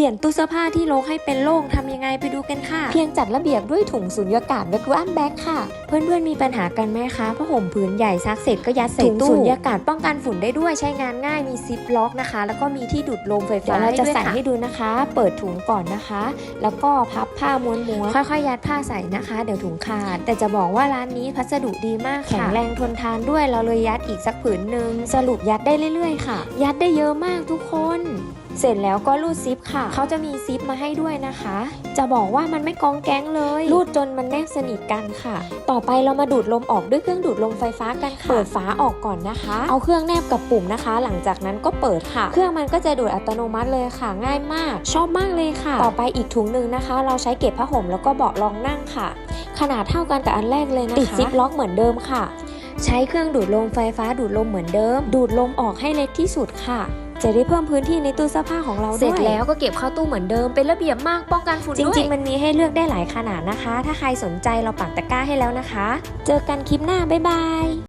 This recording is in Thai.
ปลี่ยนตู้เสื้อผ้าที่รกให้เป็นโล่งทำยังไงไปดูกันค่ะ เพียงจัดระเบียบด้วยถุงสุญญากาศแวคูอัมแบ็กค่ะ เพื่อนๆมีปัญหากันไหมคะผ้าห่มผืนใหญ่ซักเสร็จก็ยัดใส่ถุงตู้สุสุญญญาญากาศป้องกันฝุ่นได้ด้วยใช้งานง่ายมีซิปล็อกนะคะ แล้วก็มีที่ดูดลมไฟเดี๋ยฟ้าวเราจะให้ด้วยใส่ค่ะให้ดูนะคะ เปิดถุงก่อนนะคะ แล้วก็พับผ้าม้วนม้วนค่อยๆยัดผ้าใส่นะคะ เดี๋ยวถุงขาด แต่จะบอกว่าร้านนี้พัสดุดีมากค่ะแข็งแรงทนทานด้วยเราเลยยัดอีกสักผืนหนึ่งสรุปยัดได้เรื่อยๆ ค่ะ ยัดได้เยอะมากทุกคนเสร็จแล้วก็รูดซิปค่ะ เขาจะมีซิปมาให้ด้วยนะคะ จะบอกว่ามันไม่กองแก๊งเลย รูดจนมันแนบสนิทกันค่ะ ต่อไปเรามาดูดลมออกด้วยเครื่องดูดลมไฟฟ้ากันค่ะ เปิดฝาออกก่อนนะคะ เอาเครื่องแนบกับปุ่มนะคะ หลังจากนั้นก็เปิดค่ะ เครื่องมันก็จะดูดอัตโนมัติเลยค่ะ ง่ายมาก ชอบมากเลยค่ะ ต่อไปอีกถุงหนึ่งนะคะ เราใช้เก็บผ้าห่มแล้วก็เบาะรองนั่งค่ะ ขนาดเท่ากันกับอันแรกเลยนะคะ ติดซิปล็อกเหมือนเดิมค่ะ ใช้เครื่องดูดลมไฟฟ้าดูดลมเหมือนเดิม ดูดลมออกให้เล็กที่สุดค่ะ จะได้เพิ่มพื้นที่ในตู้เสื้อผ้าของเราด้วย เสร็จแล้วก็เก็บเข้าตู้เหมือนเดิมเป็นระเบียบมากป้องกันฝุ่นจด้วยริง ๆ มันมีให้เลือกได้หลายขนาดนะคะ ถ้าใครสนใจเราปักตะกร้าให้แล้วนะคะ เจอกันคลิปหน้า บ๊ายบาย